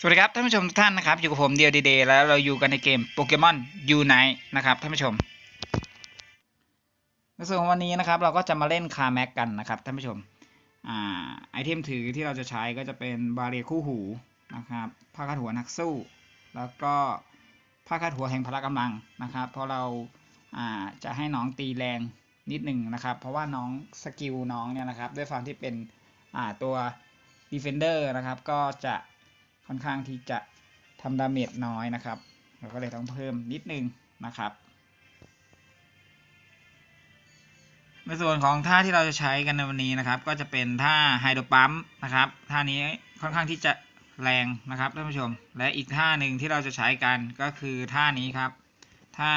สวัสดีครับท่านผู้ชมทุกท่านนะครับอยู่กับผมเดียวดีเดย์แล้วเราอยู่กันในเกมโปเกมอนยูไนนะครับท่านผู้ชมในส่วนของวันนี้นะครับเราก็จะมาเล่นคาแม็กกันนะครับท่านผู้ชมอ่าไอเทมถือที่เราจะใช้ก็จะเป็นบาเรียคู่หูนะครับผ้าคาดหัวนักสู้ แล้วก็ผ้าคาดหัวแห่งพละกำลังนะครับเพราะเราอ่าจะให้น้องตีแรงนิดหนึ่งนะครับ เพราะว่าน้องสกิลน้องเนี่ยนะครับด้วยความที่เป็นอ่าตัว Defender นะครับก็จะ ค่อนข้างที่จะทำดาเมจน้อยนะครับ เราก็เลยต้องเพิ่มนิดนึงนะครับ ในส่วนของท่าที่เราจะใช้กันในวันนี้นะครับ ก็จะเป็นท่าไฮโดรปัมนะครับท่านี้ค่อนข้างที่จะแรงนะครับท่านผู้ชม และอีกท่าหนึ่งที่เราจะใช้กันก็คือท่านี้ครับท่า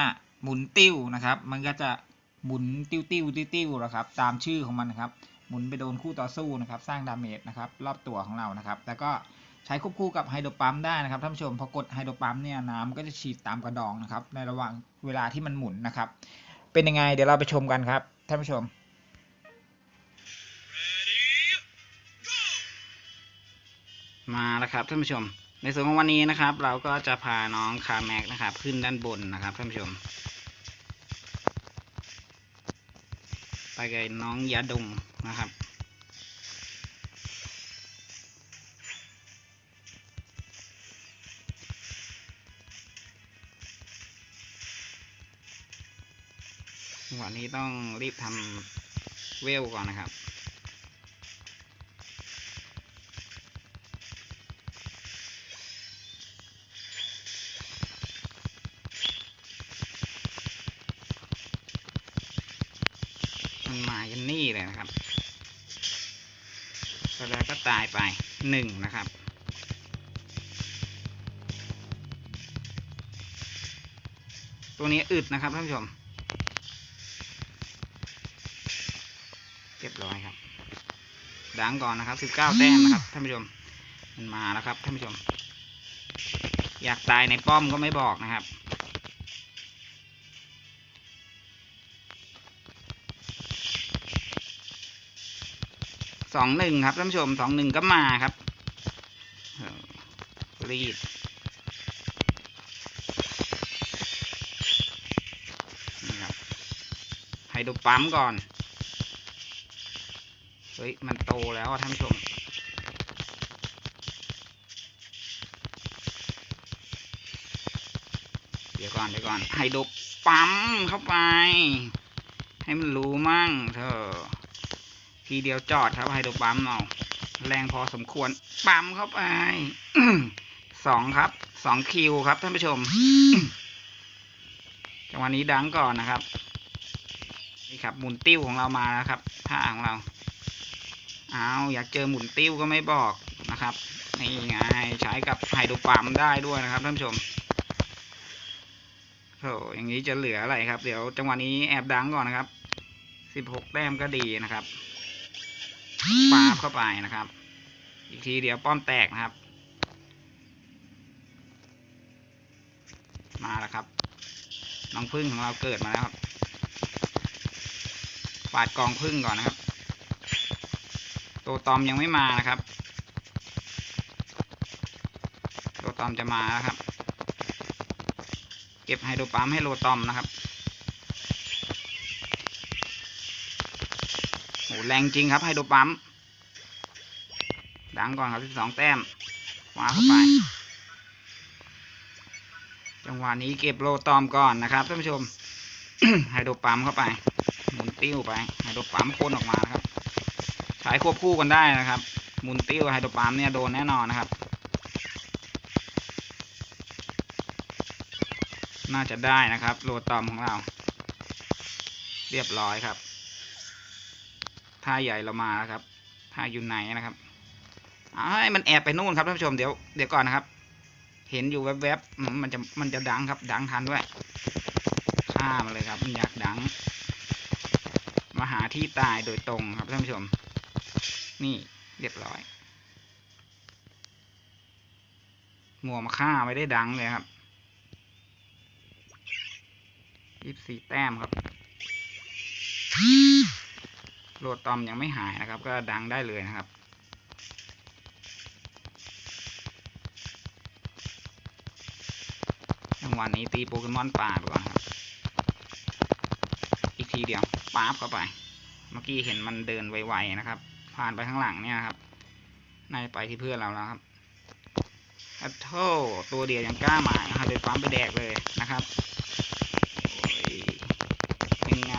หมุนติ้วนะครับ มันก็จะหมุนติ้วติ้วติ้วติ้วนะครับ ตามชื่อของมันนะครับ หมุนไปโดนคู่ต่อสู้นะครับ สร้างดาเมจนะครับ รอบตัวของเรานะครับ แล้วก็ ช้ควบคู่กับไฮโดรปั๊มได้นะครับท่านผู้ชมพอกดไฮโดรปั๊มเนี่ยน้ำก็จะฉีดตามกระดองนะครับ ในระหว่างเวลาที่มันหมุนนะครับ เป็นยังไงเดี๋ยวเราไปชมกันครับท่านผู้ชมมาแล้วครับท่านผู้ชม ในส่วนของวันนี้นะครับ เราก็จะพาน้องคาแม็กนะครับ ขึ้นด้านบนนะครับท่านผู้ชม ไปกับน้องยาดงนะครับ วันนี้ต้องรีบทำเวลก่อนนะครับมันมายันนี่เลยนะครับแล้วก็ตายไปหนึ่งนะครับตัวนี้อึดนะครับท่านผู้ชม ร้อยครับดังก่อนนะครับ19แต้มนะครับท่านผู้ชมมันมาแล้วครับท่านผู้ชม อยากตายในป้อมก็ไม่บอกนะครับสองหนึ่งครับท่านผู้ชมสองหนึ่งก็มาครับรีดนี่ครับไฮโดรปั๊มก่อน เฮ้ย มันโตแล้วท่านผู้ชม เดี๋ยวก่อนเดี๋ยวก่อนไฮโดรปั๊มเข้าไป ให้มันรู้มั่งเธอ ทีเดียวจอดครับไฮโดรปั๊มเอาแรงพอสมควร ปั๊มเข้าไปสองครับสองคิวครับท่านผู้ชมจังหวะนี้ดังก่อนนะครับ นี่ครับหมุนติ้วของเรามาแล้วครับท่าของเรา เอาอยากเจอหมุนติ้วก็ไม่บอกนะครับนี่ไงใช้กับไฮโดรปั๊มได้ด้วยนะครับท่านผู้ชมโธ่อย่างนี้จะเหลืออะไรครับ เดี๋ยวจังหวะนี้แอบดังก่อนนะครับสิบหกแต้มก็ดีนะครับปาบเข้าไปนะครับ อีกทีเดี๋ยวป้อมแตกนะครับ มาแล้วครับน้องพึ่งของเราเกิดมาแล้วครับปาดกองพึ่งก่อนนะครับ ตัวตอมยังไม่มานะครับ ตัวตอมจะมาแล้วครับ เก็บไฮโดรปั๊มให้โลตอมนะครับโหแรงจริงครับไฮโดรปั๊มดังก่อนครับสิบสองแต้มวาเข้าไป จังหวะนี้เก็บโลตอมก่อนนะครับท่านผู้ชมไฮโดรปั๊มเข้าไป หมุนติ้วไปไฮโดรปั๊มพ่นออกมาครับ ช้ควบคู่กันได้นะครับมุนติ้วไฮโดรปั๊มเนี่ยโดนแน่นอนนะครับ น่าจะได้นะครับโลตอมของเรา เรียบร้อยครับท่าใหญ่เรามาแล้วครับท่าอยู่ไหนนะครับอ้มันแอบไปนู่นครับท่านผู้ชมเดี๋ยวเดี๋ยวก่อนนะครับ เห็นอยู่แวบๆมันจะมันจะดังครับ ดังทันด้วยฆ่ามันเลยครับมันอยากดัง มาหาที่ตายโดยตรงครับท่านผู้ชม นี่เรียบร้อยงัวมาฆ่าไม่ได้ดังเลยครับยี่สิบสี่แต้มครับ โหลดตอมยังไม่หายนะครับ ก็ดังได้เลยนะครับหวะนี้ตีโปเกมอนป่าไปก่อนครับ อีกทีเดียวป๊าบเข้าไป เมื่อกี้เห็นมันเดินไวๆนะครับ ผ่านไปข้างหลังเนี่ยครับ ในไปที่เพื่อนเราแล้วครับอัทโธตัวเดียวยังกล้าหมาฮาเดปั๊มไปแดกเลยนะครับยเป็นไง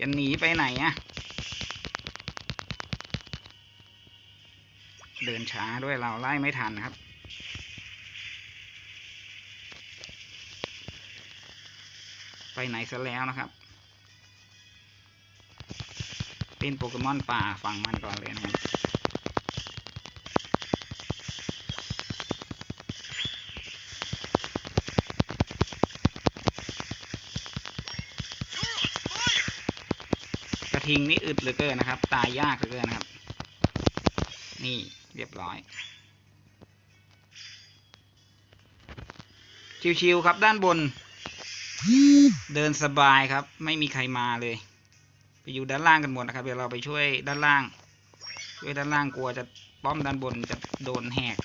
จะหนีไปไหนอะเดินช้าด้วยเราไล่ไม่ทันครับไปไหนซะแล้วนะครับ เป็นโปเกมอนป่าฝั่งมันก่อนเลยนะครับกระทิงนี่อึดเหลือเกินนะครับ ตายยากเหลือเกินนะครับ นี่เรียบร้อย ชิวๆครับด้านบน เดินสบายครับ ไม่มีใครมาเลย ไปอยู่ด้านล่างกันหมดนะครับ เดี๋ยวเราไปช่วยด้านล่าง ช่วยด้านล่างกลัวจะป้อมด้านบนจะโดนแหก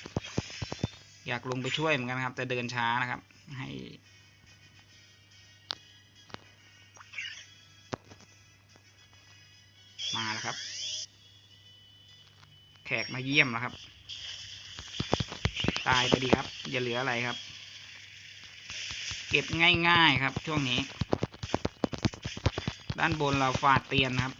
อยากลงไปช่วยเหมือนกันครับ แต่เดินช้านะครับ ให้มาแล้วครับ แขกมาเยี่ยมแล้วครับ ตายไปดีครับ อย่าเหลืออะไรครับ เก็บง่ายๆครับช่วงนี้ ด้านบนเราฟาดเตียนนะครับ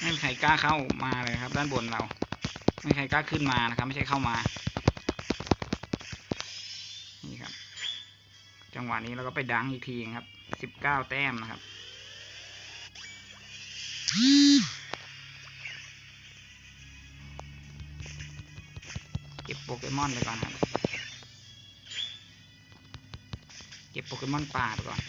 ไม่มีใครกล้าเข้ามาเลยครับ ด้านบนเรา ไม่มีใครกล้าขึ้นมานะครับ ไม่ใช่เข้ามา นี่ครับ จังหวะนี้เราก็ไปดังอีกทีครับสิบเก้าแต้มนะครับ เก็บโปเกมอนไปก่อนครับ เก็บโปเกมอนป่าไปก่อน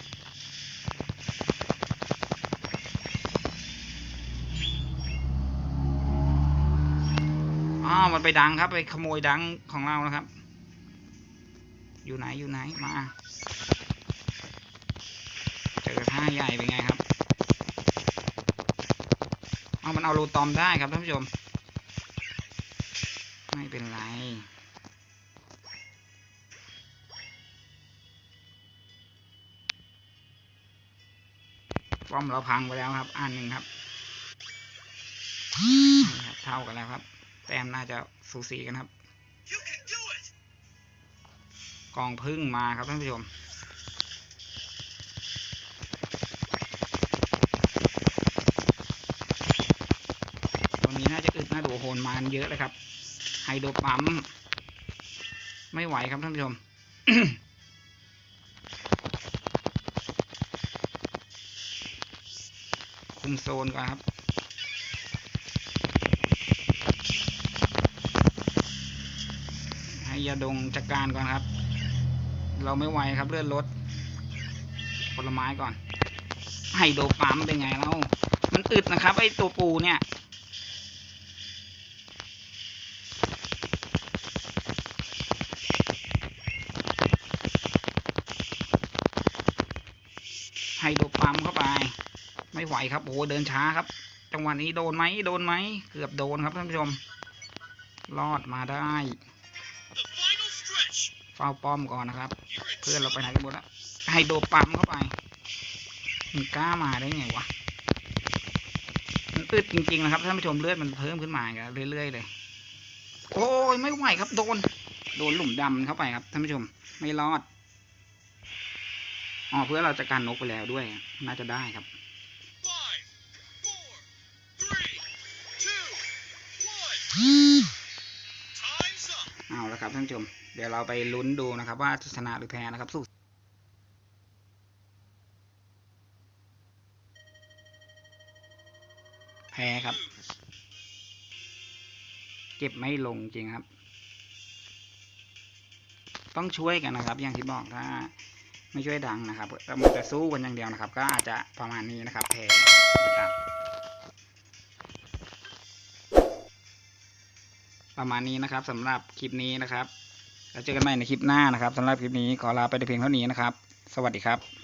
อ้าวมันไปดังครับ ไปขโมยดังของเรานะครับ อยู่ไหนอยู่ไหนมาเจอท่าใหญ่เป็นไงครับเอามันเอาโลตอมได้ครับท่านผู้ชม ไม่เป็นไร ป้อมเราพังไปแล้วครับ อันหนึ่งครับเท่ากันแล้วครับ แต้มน่าจะสูสีกันครับ กองพึ่งมาครับท่านผู้ชมตัวนี้น่าจะอึดน่าดูโหนมานเยอะเลยครับ ไฮโดรปั๊ม ไม่ไหวครับท่านผู้ชม โซนก่อนครับ ให้ยาดงจัดการก่อนครับ เราไม่ไหวครับเลื่อนรถผลไม้ก่อนไฮโดปั๊มเป็นไงเรามันอึดนะครับ ไอตัวปูเนี่ยไฮโดรปั๊มเข้าไป ไม่ไหวครับโอ้เดินช้าครับ จังหวะนี้โดนไหมโดนไหมเกือบโดนครับท่านผู้ชม รอดมาได้เฝ้าป้อมก่อนนะครับ เพื่อนเราไปไหนกันหมดแล้วไฮโดปั๊มเข้าไปมันกล้ามาได้ไงวะมันอึดจริงๆนะครับท่านผู้ชมเลือดมันเพิ่มขึ้นมาอีกแล้วเรื่อยๆเลย โอ้ยไม่ไหวครับโดน โดนหลุมดำเข้าไปครับท่านผู้ชมไม่รอดอ๋อเพื่อเราจะการนกไปแล้วด้วย น่าจะได้ครับ เอาละครับท่านผู้ชม เดี๋ยวเราไปลุ้นดูนะครับ ว่าจะชนะหรือแพ้นะครับสู้แพ้ครับ เก็บไม่ลงจริงครับ ต้องช่วยกันนะครับ อย่างที่บอกถ้าไม่ช่วยดังนะครับมันจะสู้กันอย่างเดียวนะครับ ก็อาจจะประมาณนี้นะครับแพ้นะครับ ประมาณนี้นะครับสำหรับคลิปนี้นะครับแล้วเจอกันใหม่ในคลิปหน้านะครับสำหรับคลิปนี้ขอลาไปแต่เพียงเท่านี้นะครับ สวัสดีครับ